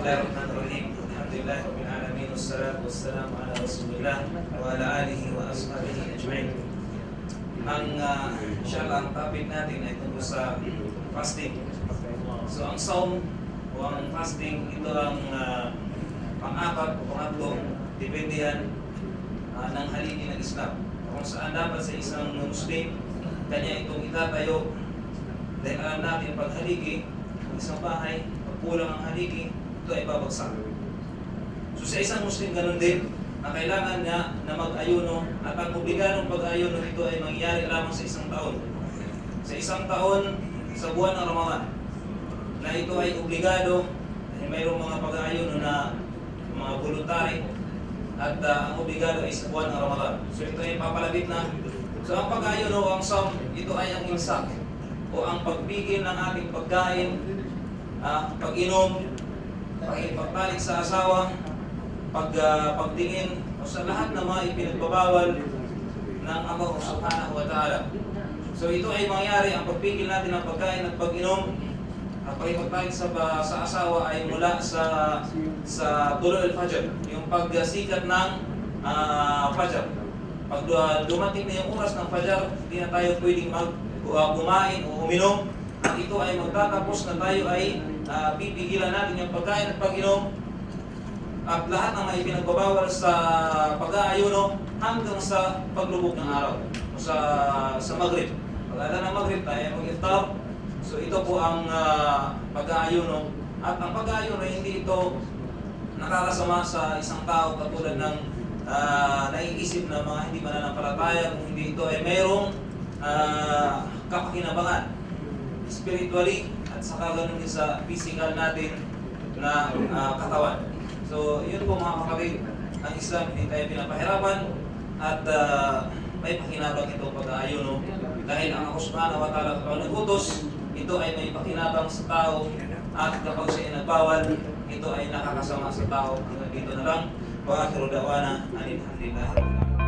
Bismillahirrahmanirrahim. Alhamdulillah Rabbil Alamin. Wassalatu wassalamu ala Rasulillah wa ala alihi wa ashabihi ajma'in. Ang uh, inshallah topic natin ay tungkol sa fasting. So ang saum o ang fasting ito ang uh, pang-apat o pangatlong depende yan uh, ng haligi ng Islam. Kung saan dapat sa isang Muslim kanya itong itatayo dahil alam natin pag haligi ng isang bahay, pag ang haligi, ito ay babagsak. So sa isang Muslim ganun din, na kailangan niya na mag-ayuno at ang obligadong pag-ayuno nito ay mangyayari lamang sa isang taon. Sa isang taon, sa buwan ng Ramadan, na ito ay obligado dahil mayroong mga pag-ayuno na mga voluntary at ah, ang obligado ay sa buwan ng Ramadan. So ito ay papalabit na. So ang pag-ayuno ang saum, ito ay ang imsak o ang pagpigil ng ating pagkain, ah, pag-inom, pagpapalik sa asawa, pag, ah, pagtingin o sa lahat ng mga ipinagbabawal ng Allah subhanahu wa ta'ala. So ito ay mangyari, ang pagpigil natin ng pagkain at pag-inom, ang pagpapalik sa, ba- sa asawa ay mula sa sa dulo al-fajr, yung pagsikat ng ah, fajr. Pag ah, dumating na yung oras ng fajr, hindi na tayo pwedeng mag uh, kumain o uminom. At ito ay magtatapos na tayo ay ah, pipigilan natin yung pagkain at pag-inom at lahat ng mga ipinagbabawal sa pag-aayuno hanggang sa paglubog ng araw o sa sa Maghrib. Pag ng Maghrib tayo mag-iftar. So ito po ang ah, pag-aayuno at ang pag-aayuno hindi ito nakakasama sa isang tao katulad ng ah, naiisip na mga hindi mananampalataya kung hindi ito ay mayroong ah, kapakinabangan spiritually at saka ganun din sa physical natin na ah, katawan. So, yun po mga kapatid, ang Islam hindi tayo pinapahirapan at ah, may pakinabang ito pag-aayuno dahil ang ako subhanahu wa ta'ala kapag nagutos, ito ay may pakinabang sa tao at kapag siya nagbawal, ito ay nakakasama sa tao. Dito na lang. Wa akhiru da'wana, alhamdulillah.